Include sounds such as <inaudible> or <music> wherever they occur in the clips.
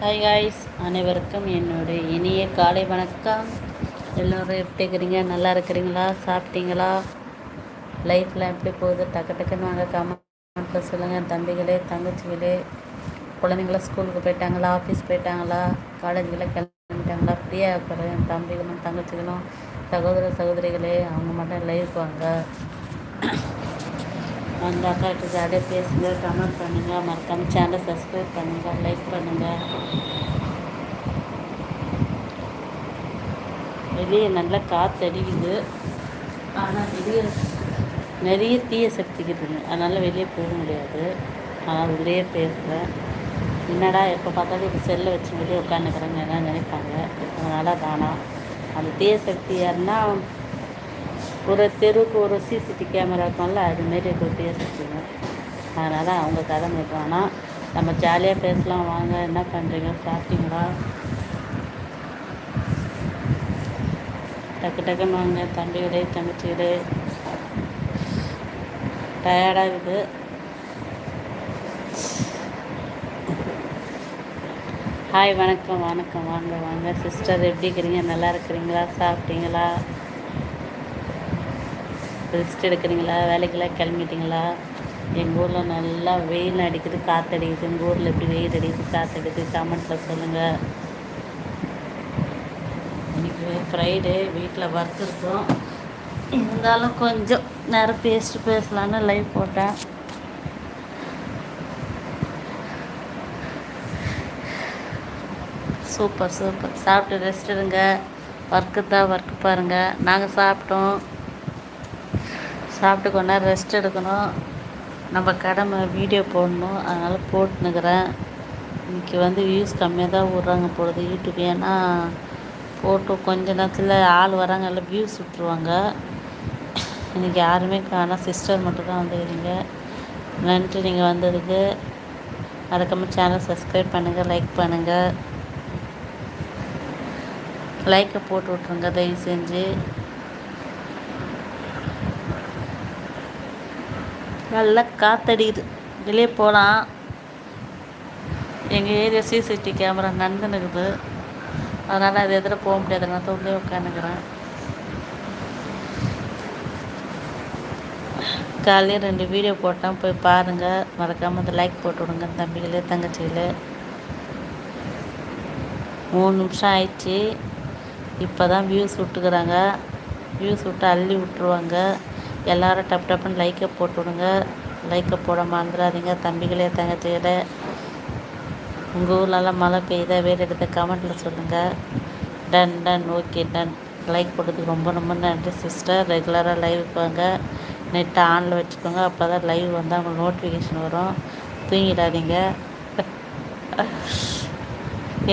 Hi guys அனைவருக்கும் என்னுடைய இனிய காலை வணக்கம். எல்லோரும் எப்படி இருக்கிறீங்க? நல்லா இருக்கிறீங்களா? சாப்பிட்டீங்களா? லைஃப்பில் எப்படி போகுது? டக்கு டக்குன்னு வாங்க கமெண்ட்டில் சொல்லுங்கள் தம்பிகளே தங்கச்சிகளே குழந்தைங்களாம் ஸ்கூலுக்கு போயிட்டாங்களா? ஆஃபீஸ் போயிட்டாங்களா? காலேஜுக்கெல்லாம் கிளம்பிட்டாங்களா? ஃப்ரீயாக இருக்கிறேன் தம்பிகளும் தங்கச்சிகளும் சகோதர சகோதரிகளே அவங்க மட்டும் லைஃப் வாங்க. அந்த அக்காட்ட ஜாலியாக பேசுங்க கமெண்ட் பண்ணுங்கள் மறக்காமல் சேனலை சப்ஸ்கிரைப் பண்ணுங்கள் லைக் பண்ணுங்கள் வெளியே நல்லா காற்று அடிக்குது. ஆனால் வெளியே நிறைய தீய சக்திக்குதுங்க அதனால் வெளியே போக முடியாது. ஆனால் உள்ளே பேசுகிறேன் என்னடா எப்போ பார்த்தாலும் இப்போ செல்லை வச்சு வெளியே உட்காந்துக்கிறேங்க என்ன நினைப்பாங்க? அதனால் தானா? அந்த தீய சக்தி யாருன்னா ஒரு தெருவுக்கு ஒரு சிசிடி கேமரா இருக்கும்ல அதுமாரி ஒரு பேசிச்சுங்க அதனால் அவங்க கதை நிறுவானா நம்ம ஜாலியாக பேசலாம் வாங்க. என்ன பண்ணுறீங்க சாப்பிட்டீங்களா? டக்கு டக்குன்னு வாங்க தம்பிகளே தங்கச்சிகளே டயர்டாக இருக்குது. ஹாய் வணக்கம் வணக்கம். வாங்க வாங்க. சிஸ்டர் எப்படி இருக்கிறீங்க? நல்லா இருக்கிறீங்களா? சாப்பிட்டீங்களா? ரெஸ்ட் எடுக்கிறீங்களா? வேலைக்கெல்லாம் கிளம்பிட்டீங்களா? எங்கள் ஊரில் நல்லா வெயில் அடிக்குது காற்று அடிக்குது. எங்கள் ஊரில் எப்படி வெயில் அடிக்குது காற்று அடிக்குது? கமெண்ட்டில் சொல்லுங்கள் இன்றைக்கி ஃப்ரைடே வீட்டில் ஒர்க் இருக்கும். இருந்தாலும் கொஞ்சம் நேரம் பேசிட்டு பேசலான்னு லைவ் போட்டேன். சூப்பர் சூப்பர் சாப்பிட்டு ரெஸ்ட் எடுங்க. ஒர்க்கு தான் ஒர்க்கு பாருங்கள் நாங்கள் சாப்பிட்டோம். சாப்பிட்டு கொஞ்ச நேரம் ரெஸ்ட் எடுக்கணும். நம்ம கடமை வீடியோ போடணும். அதனால் போட்டுனுக்கிறேன். இன்றைக்கி வந்து வியூஸ் கம்மியாக தான் விட்றாங்க பொழுது யூடியூப் ஏன்னா போட்டு கொஞ்ச நேரத்தில் ஆள் வராங்க எல்லாம் வியூஸ் விட்ருவாங்க இன்றைக்கி யாருமே காணா சிஸ்டர் மட்டும் தான் வந்துக்கிறீங்க நன்றி நீங்கள் வந்ததுக்கு. மறக்காமல் சேனல் சப்ஸ்கிரைப் பண்ணுங்கள் லைக் பண்ணுங்கள் லைக்கை போட்டு விட்ருங்க தயவு செஞ்சு. நல்லா காத்தடிக்குது. வெளியே போகலாம் எங்கள் ஏரியா சிசிடிவி கேமரா நடந்துன்னு அதனால் அது எதில் போக முடியாது. நான் தொழிலே உட்காந்துக்கிறேன் காலையில் ரெண்டு வீடியோ போட்டேன். போய் பாருங்கள் மறக்காமல் அந்த லைக் போட்டு விடுங்க தம்பிகளே தங்கச்சிகளே. மூணு நிமிஷம் ஆயிடுச்சு. இப்போ தான் வியூஸ் விட்டுக்கிறாங்க. வியூஸ் விட்டு அள்ளி விட்ருவாங்க எல்லோரும் டப் டப்புன்னு லைக்கை போட்டு விடுங்க லைக்கை போட மறந்துடாதீங்க. தம்பிகளே தங்கச்சிகளே உங்கள் ஊர்லலாம் மழை பெய்யுதா வேறு எடுத்த கமெண்ட்டில் சொல்லுங்கள் done done okay done like போட்டதுக்கு ரொம்ப ரொம்ப நன்றி சிஸ்டர் ரெகுலராக லைவுக்கு வாங்க. நெட்டை ஆனில் வச்சுக்கோங்க. அப்போ தான் லைவ் வந்தால் உங்களுக்கு நோட்டிஃபிகேஷன் வரும். தூங்கிடாதீங்க.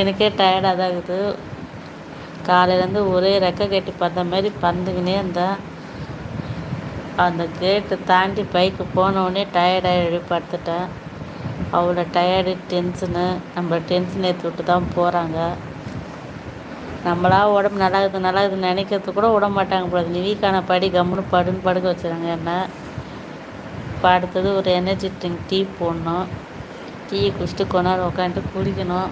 எனக்கே டயர்டாக தான் இருக்குது. காலையிலேருந்து ஒரே ரெக்கை கட்டி பார்த்த மாதிரி பந்துக்கினே இருந்தேன். அந்த கேட்டை தாண்டி பைக்கு போனவுடனே டயர்டாகி படுத்துட்டேன் அவ்வளோ டயர்டு டென்ஷனு நம்ம டென்ஷன் ஏற்றி விட்டு தான் போகிறாங்க நம்மளா உடம்பு நல்லா இருக்குது நல்லா இருக்குதுன்னு நினைக்கிறது கூட விட மாட்டாங்க போல நீ வீக்கான படி கம்முன்னு படுன்னு படுக்க வச்சுருங்க என்ன? படுத்தது ஒரு எனர்ஜி ட்ரிங்க் டீ போடணும். டீயை குடிச்சிட்டு கொஞ்ச நேரம் உட்காந்துட்டு குடிக்கணும்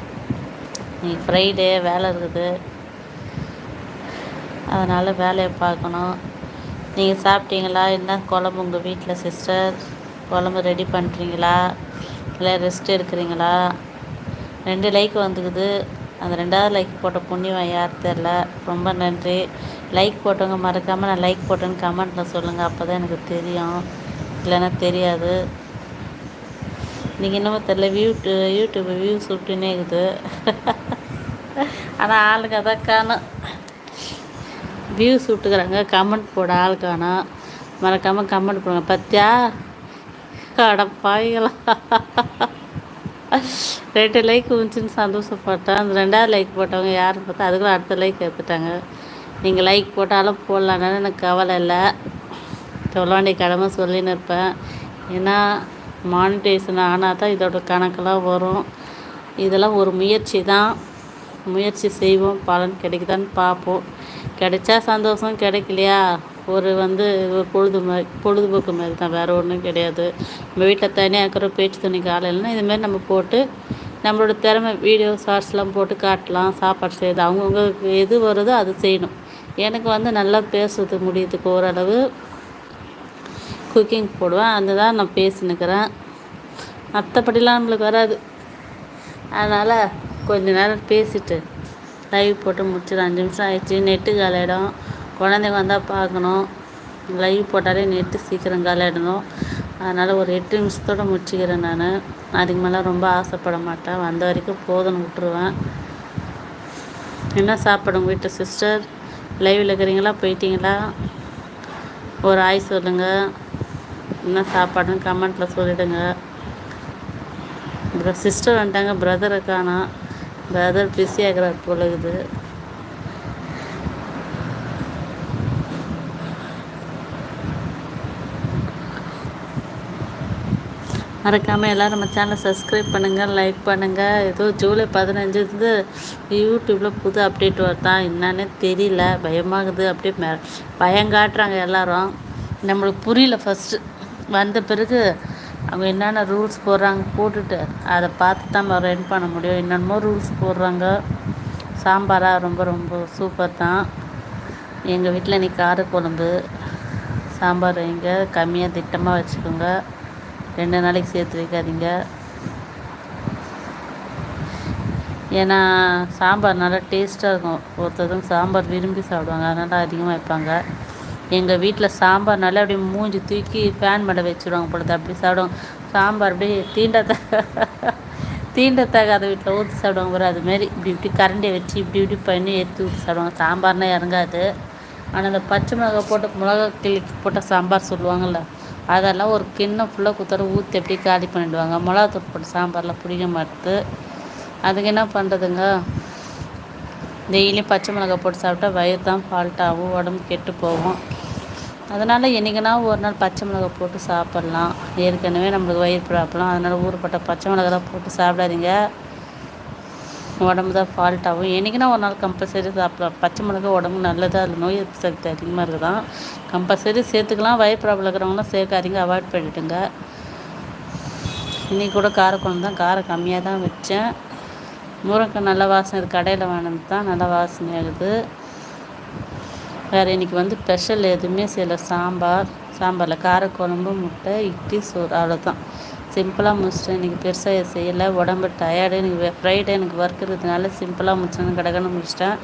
நீ ஃப்ரைடே வேலை இருக்குது. அதனால் வேலையை பார்க்கணும். நீங்கள் சாப்பிட்டீங்களா? என்ன குழம்பு உங்கள் வீட்டில் சிஸ்டர் குழம்பு ரெடி பண்ணுறீங்களா இல்லை ரெஸ்ட் எடுக்கிறீங்களா? ரெண்டு லைக் வந்துக்குது. அந்த ரெண்டாவது லைக் போட்ட புண்ணியம் யார் தெரில. ரொம்ப நன்றி. லைக் போட்டவங்க மறக்காமல் நான் லைக் போட்டேன்னு கமெண்ட்டில் சொல்லுங்கள் அப்போ தான் எனக்கு தெரியும். இல்லைன்னா தெரியாது. நீங்கள் இன்னமும் தெரில. வியூ யூடியூப் வியூஸ் விட்டுனே இருக்குது. <laughs> ஆனால் ஆளுங்க அதான் காணும். வியூஸ் விட்டுக்கிறாங்க. கமெண்ட் போட ஆள் காணும் மறக்காமல் கமெண்ட் போடுங்க. பத்தியா? கடப்பாய்களா ரெண்டு லைக் வந்துச்சுன்னு சந்தோஷப்பட்டேன் அந்த ரெண்டாவது லைக் போட்டவங்க யாருன்னு பார்த்தா அதுக்குள்ள அடுத்த லைக் எடுத்துட்டாங்க. நீங்கள் லைக் போட்டாலும் போடலான்னு எனக்கு கவலை இல்லை. தொல்லாண்டி கடமை சொல்லின்னு இருப்பேன். ஏன்னா மானிட்டேஷன் ஆனால் தான் இதோட கணக்கெல்லாம் வரும். இதெல்லாம் ஒரு முயற்சி தான். முயற்சி செய்வோம் பலன் கிடைக்குதான்னு பார்ப்போம். கிடைச்சா சந்தோஷம் கிடைக்கலையா? ஒரு வந்து ஒரு பொழுது மாதிரி பொழுதுபோக்கு மாதிரி தான் வேறு ஒன்றும் கிடையாது. நம்ம வீட்டில் தனியாக இருக்கிற பேச்சு துணிக்கு ஆள் இல்லைன்னா இதுமாரி நம்ம போட்டு நம்மளோட திறமை வீடியோ ஷார்ட்ஸ்லாம் போட்டு காட்டலாம் சாப்பாடு செய்யுது அவங்கவுங்களுக்கு எது வருதோ அது செய்யணும். எனக்கு வந்து நல்லா பேசுறது முடியுதுக்கு ஓரளவு. குக்கிங் போடுவேன் அந்த தான் நான் பேசினுக்கிறேன் மற்றபடிலாம் நம்மளுக்கு வராது. அதனால் கொஞ்ச நேரம் பேசிவிட்டு லைவ் போட்டு முடிச்சிடும் அஞ்சு நிமிஷம் ஆயிடுச்சு. நெட்டு காலிடும் குழந்தைங்க வந்தால் பார்க்கணும். லைவ் போட்டாலே நெட்டு சீக்கிரம் காலிடணும் அதனால் ஒரு எட்டு நிமிஷத்தோடு முடிச்சுக்கிறேன் நான். அதுக்கு மேலே ரொம்ப ஆசைப்பட மாட்டேன். வந்த வரைக்கும் போதும்னு விட்ருவேன் என்ன சாப்பாடு உங்கள் வீட்டு சிஸ்டர் லைவில் இருக்கிறீங்களா? போயிட்டீங்களா? ஒரு ஆய் சொல்லுங்கள் என்ன சாப்பாடுன்னு கமெண்ட்டில் சொல்லிவிடுங்க அப்புறம் சிஸ்டர் வந்துட்டாங்க. பிரதரை இருக்கானா? பிரதர் பிஸியாகிறார் போல இருக்குது மறக்காமல் எல்லோரும் நம்ம சேனலை சப்ஸ்கிரைப் பண்ணுங்கள் லைக் பண்ணுங்கள் ஏதோ ஜூலை பதினஞ்சுலேருந்து யூடியூப்பில் புது அப்டேட் வருதான் என்னன்னு தெரியல. பயமாகுது. அப்படியே பயம் காட்டுறாங்க எல்லோரும். நம்மளுக்கு புரியல ஃபஸ்ட்டு வந்த பிறகு அவங்க என்னென்ன ரூல்ஸ் போடுறாங்க போட்டுட்டு அதை பார்த்து தான் நம்ம ரன் பண்ண முடியும். என்னென்னமோ ரூல்ஸ் போடுறாங்க. சாம்பாராக ரொம்ப ரொம்ப சூப்பர் தான். எங்கள் வீட்டில் இன்றைக்கி காரக்குழம்பு. சாம்பார் வைங்க. கம்மியாக திட்டமாக வச்சுக்கோங்க. ரெண்டு நாளைக்கு சேர்த்து வைக்காதீங்க. ஏன்னா சாம்பார் நல்லா டேஸ்ட்டாக இருக்கும். ஒருத்தரும் சாம்பார் விரும்பி சாப்பிடுவாங்க. அதனால் அதிகமாக வைப்பாங்க. எங்கள் வீட்டில் சாம்பார் நல்லா அப்படியே மூஞ்சி தூக்கி ஃபேன் மேலே வச்சுருவாங்க பொழுது அப்படி சாப்பிடுவாங்க. சாம்பார் அப்படியே தீண்டத்த <laughs> தீண்டத்தகாத வீட்டில் ஊற்றி சாப்பிடுவாங்க பாரு அதுமாரி இப்படி இப்படி கரண்டியை வச்சு இப்படி இப்படி பண்ணி எடுத்து ஊற்றி சாப்பிடுவாங்க. சாம்பார்னால் இறங்காது. ஆனால் அந்த பச்சை மிளகா போட்டு மிளகா கிளிக்கு போட்ட சாம்பார் சொல்லுவாங்கள்ல அதெல்லாம் ஒரு கிண்ணம் ஃபுல்லாக குத்தர ஊற்றி அப்படியே காலி பண்ணிவிடுவாங்க மிளகாத்தூள் போட்டு சாம்பாரில் பிடிக்க மாட்டுது. அதுக்கு என்ன பண்ணுறதுங்க டெய்லியும் பச்சை மிளகா போட்டு சாப்பிட்டா வயிறு தான் ஃபால்ட் ஆகும் உடம்பு கெட்டு போகும். அதனால் என்றைக்குனா ஒரு நாள் பச்சை மிளகா போட்டு சாப்பிட்லாம். ஏற்கனவே நம்மளுக்கு வயிறு ப்ராப்ளம் அதனால் ஊறுப்பட்ட பச்சை மிளகா போட்டு சாப்பிடாதீங்க. உடம்பு தான் ஃபால்ட் ஆகும். என்றைக்குனா ஒரு நாள் கம்பல்சரி சாப்பிடலாம். பச்சை மிளகா உடம்பு நல்லதாக அதில் நோய் எதிர்ப்பு சக்தி அதிகமாக இருக்குதான். கம்பல்சரி சேர்த்துக்கலாம். வயிறு ப்ராப்ளம் இருக்கிறவங்களாம் சேர்க்காதீங்க. அவாய்ட் பண்ணிவிடுங்க இன்றைக்கி கூட காரக்குழம்பு தான். காரம் கம்மியாக தான் வச்சேன். முருங்கை நல்ல வாசனை இது கடையில் வாங்கினது தான் நல்ல வாசனை ஆகுது வேறு இன்றைக்கி வந்து ஸ்பெஷல் எதுவுமே செய்யலை. சாம்பார் சாம்பாரில் காரக்குழம்பு முட்டை இட்லி சோறு அவ்வளோதான் சிம்பிளாக முடிச்சிட்டேன். இன்றைக்கி பெருசாக செய்யலை. உடம்பு டயர்டு எனக்கு ஃப்ரைடே எனக்கு ஒர்க் இருக்கிறதுனால சிம்பிளாக முடிச்சேன்னு கடகன்னு முடிச்சிட்டேன்.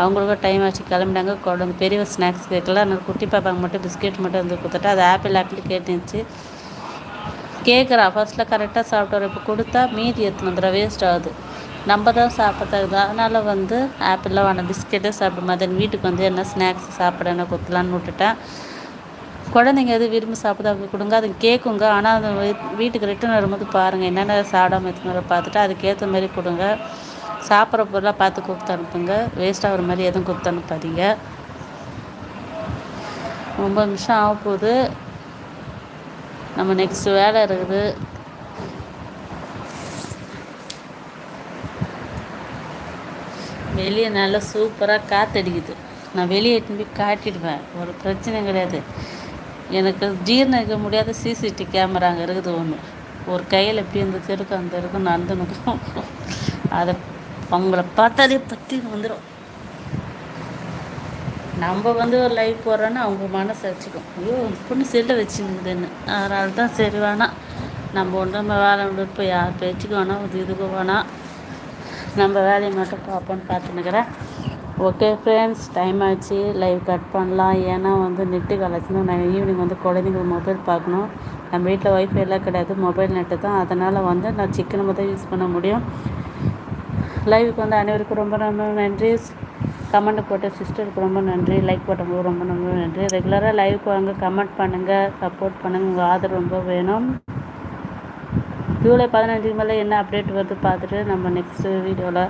அவங்களுக்கும் டைம் ஆச்சு. கிளம்பிட்டாங்க. குழந்தை பெரிய ஸ்நாக்ஸ் கேட்கல. அதனால் குட்டி பாப்பாங்க மட்டும் பிஸ்கெட் மட்டும் வந்து கொடுத்துட்டு அது ஆப்பிள் ஆப்பிள் கேட்டுச்சு. கேட்குறா ஃபர்ஸ்ட்டில் கரெக்டாக சாப்பிட்டு இப்போ கொடுத்தா மீதி எத்தனை தடவை வேஸ்ட் ஆகுது? நம்ம தான் சாப்பிட்றது. அதனால் வந்து ஆப்பிளில் வான பிஸ்கெட்டே சாப்பிட மாதிரி வீட்டுக்கு வந்து என்ன ஸ்நாக்ஸ் சாப்பிட என்ன கொடுத்துலான்னு விட்டுட்டேன். குழந்தைங்க எது விரும்பி சாப்பிடுதோ அவங்க கொடுங்க. அது கேட்குங்க ஆனால் அது வீட்டுக்கு ரிட்டர்ன் வரும்போது பாருங்கள் என்னென்ன சாப்பிடாம எத்தனை பார்த்துட்டு அதுக்கேற்ற மாதிரி கொடுங்க. சாப்பிட்ற பொருளாக பார்த்து கொடுத்து அனுப்புங்க. வேஸ்ட் ஆகிற மாதிரி எதுவும் கொடுத்து அனுப்பாதீங்க. ஒம்பது நிமிஷம் ஆக போகுது நம்ம நெக்ஸ்ட் வேலை இருக்குது. வெளியே நல்லா சூப்பராக காற்றடிக்குது நான் வெளியே போய் காட்டிடுவேன். ஒரு பிரச்சனை கிடையாது. எனக்கு ஜீர்ணிக்க முடியாத சிசிடி கேமரா அங்கே இருக்குது ஒன்று ஒரு கையில் எப்படி இந்த தெருக்கு அந்த இருக்கும் நடந்து அதை அவங்கள பார்த்தாலே பற்றி வந்துடும் நம்ம வந்து ஒரு லைஃப் போடுறோன்னா அவங்க மனசு வச்சுக்கும். ஐயோ பொண்ணு செல்லை வச்சுருக்குதுன்னு அதனால தான் சரி வேணாம். நம்ம ஒன்று நம்ம வேலை இப்போ யார் பேச்சுக்கு வேணாம் இது இதுக்கு வேணாம். நம்ம வேலையை மட்டும் பார்ப்போன்னு பார்த்துன்னுக்கிறேன். ஓகே ஃப்ரெண்ட்ஸ் டைம் ஆச்சு. லைவ் கட் பண்ணலாம். ஏன்னா வந்து நெட்டு கலச்சுனா நான் ஈவினிங் வந்து குழந்தைங்க மொபைல் பார்க்கணும். நம்ம வீட்டில் ஒய்ஃபை எல்லாம் கிடையாது. மொபைல் நெட்டு தான். அதனால் வந்து நான் சிக்கன் மட்டும் யூஸ் பண்ண முடியும். லைவுக்கு வந்து அனைவருக்கும் ரொம்ப ரொம்ப நன்றி. கமெண்ட் போட்ட சிஸ்டருக்கு ரொம்ப நன்றி. லைக் போட்டவங்களுக்கு ரொம்ப ரொம்ப நன்றி. ரெகுலராக லைவுக்கு வாங்க. கமெண்ட் பண்ணுங்கள் சப்போர்ட் பண்ணுங்கள் உங்கள் ஆதரவு ரொம்ப வேணும். ஜூலை பதினஞ்சுக்கு மேலே என்ன அப்டேட் வருது பார்த்துட்டு நம்ம நெக்ஸ்ட்டு வீடியோவில்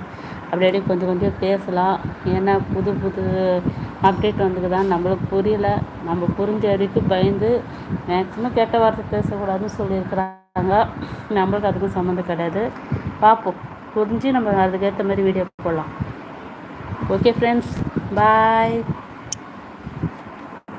அப்படி அப்படியே கொஞ்சம் கொஞ்சம் பேசலாம். ஏன்னா புது புது அப்டேட் வந்துக்குதான் நம்மளுக்கு புரியல. நம்ம புரிஞ்ச வரைக்கும் பயந்து மேக்ஸிமம் கெட்ட வார்த்தை பேசக்கூடாதுன்னு சொல்லியிருக்கிறாங்க. நம்மளுக்கு அதுக்கும் சம்மந்தம் கிடையாது. பார்ப்போம். புரிஞ்சு நம்ம அதுக்கேற்ற மாதிரி வீடியோ போடலாம். Okay friends bye